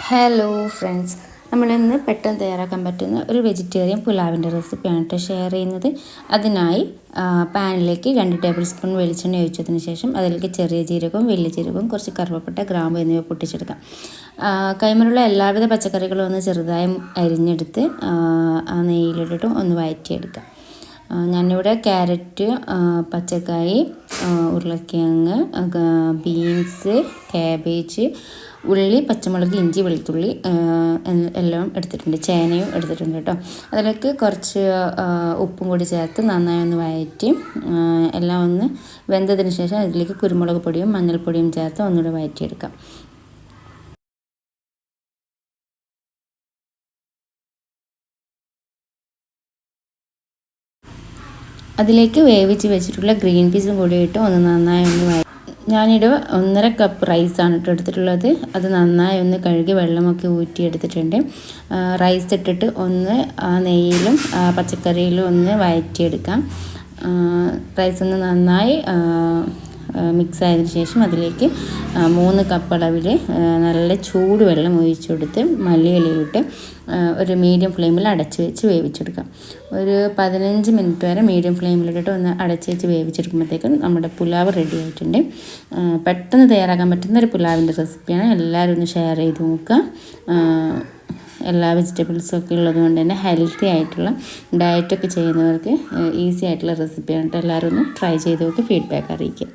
Hello friends നമ്മളിന്ന് പെട്ടെന്ന് തയ്യാറാക്കാൻ പറ്റുന്ന ഒരു വെജിറ്റേറിയൻ പുലാവിന്റെ റെസിപ്പിയാണ് കേട്ടോ ഷെയർ ചെയ്യുന്നത്. അതിനായി പാനിലേക്ക് രണ്ട് ടേബിൾ സ്പൂൺ വെളിച്ചെണ്ണ ഒഴിച്ചതിന് ശേഷം അതിലേക്ക് ചെറിയ ജീരകവും വലിയ ജീരകവും കുറച്ച് കറുവപ്പട്ട ഗ്രാമ്പ് എന്നിവ പൊട്ടിച്ചെടുക്കാം. കൈമലുള്ള എല്ലാവിധ പച്ചക്കറികളും ഒന്ന് ചെറുതായി അരിഞ്ഞെടുത്ത് ആ, നെയ്യിലിട്ടിട്ടും ഒന്ന് വഴറ്റിയെടുക്കാം ആ, ഞാനിവിടെ ക്യാരറ്റ് പച്ചക്കായി ഉരുളക്കിഴങ്ങ് ബീൻസ് ക്യാബേജ് ഉള്ളി പച്ചമുളക് ഇഞ്ചി വെളുത്തുള്ളി എല്ലാം എടുത്തിട്ടുണ്ട്. ചേനയും എടുത്തിട്ടുണ്ട് കേട്ടോ. അതിലേക്ക് കുറച്ച് ഉപ്പും കൂടി ചേർത്ത് നന്നായി ഒന്ന് വഴറ്റി എല്ലാം ഒന്ന് വെന്തതിന് ശേഷം അതിലേക്ക് കുരുമുളക് പൊടിയും മഞ്ഞൾപ്പൊടിയും ചേർത്ത് ഒന്നുകൂടി വഴറ്റിയെടുക്കാം അതിലേക്ക് വേവിച്ച് വെച്ചിട്ടുള്ള ഗ്രീൻ പീസും കൂടി ഇട്ട് ഒന്ന് നന്നായി ഒന്ന് വഴ ഞാനിവിടെ ഒന്നര കപ്പ് റൈസാണ് ഇട്ട് എടുത്തിട്ടുള്ളത്. അത് നന്നായി ഒന്ന് കഴുകി വെള്ളമൊക്കെ ഊറ്റി എടുത്തിട്ടുണ്ട്. റൈസ് ഇട്ടിട്ട് ഒന്ന് ആ നെയ്യിലും പച്ചക്കറിയിലും ഒന്ന് വഴറ്റിയെടുക്കാം. റൈസ് ഒന്ന് നന്നായി മിക്സ് ആയതിനു ശേഷം അതിലേക്ക് മൂന്ന് കപ്പ് അളവിൽ നല്ല ചൂടുവെള്ളം ഒഴിച്ചു കൊടുത്ത് മല്ലിയിലയിട്ട് ഒരു മീഡിയം ഫ്ലെയിമിൽ അടച്ച് വെച്ച് വേവിച്ചെടുക്കാം. ഒരു പതിനഞ്ച് മിനിറ്റ് വരെ മീഡിയം ഫ്ലെയിമിലിട്ടിട്ട് ഒന്ന് അടച്ച് വെച്ച് വേവിച്ചെടുക്കുമ്പോഴത്തേക്കും നമ്മുടെ പുലാവ് റെഡി ആയിട്ടുണ്ട്. പെട്ടെന്ന് തയ്യാറാക്കാൻ പറ്റുന്ന ഒരു പുലാവിന്റെ റെസിപ്പിയാണ് എല്ലാവരും ഒന്ന് ഷെയർ ചെയ്ത് നോക്കുക. എല്ലാ വെജിറ്റബിൾസും ഒക്കെ ഉള്ളതുകൊണ്ട് തന്നെ ഹെൽത്തി ആയിട്ടുള്ള ഡയറ്റൊക്കെ ചെയ്യുന്നവർക്ക് ഈസി ആയിട്ടുള്ള റെസിപ്പിയാണ് എല്ലാവരും ഒന്ന് ട്രൈ ചെയ്ത് നോക്കി ഫീഡ്ബാക്ക് അറിയിക്കുക.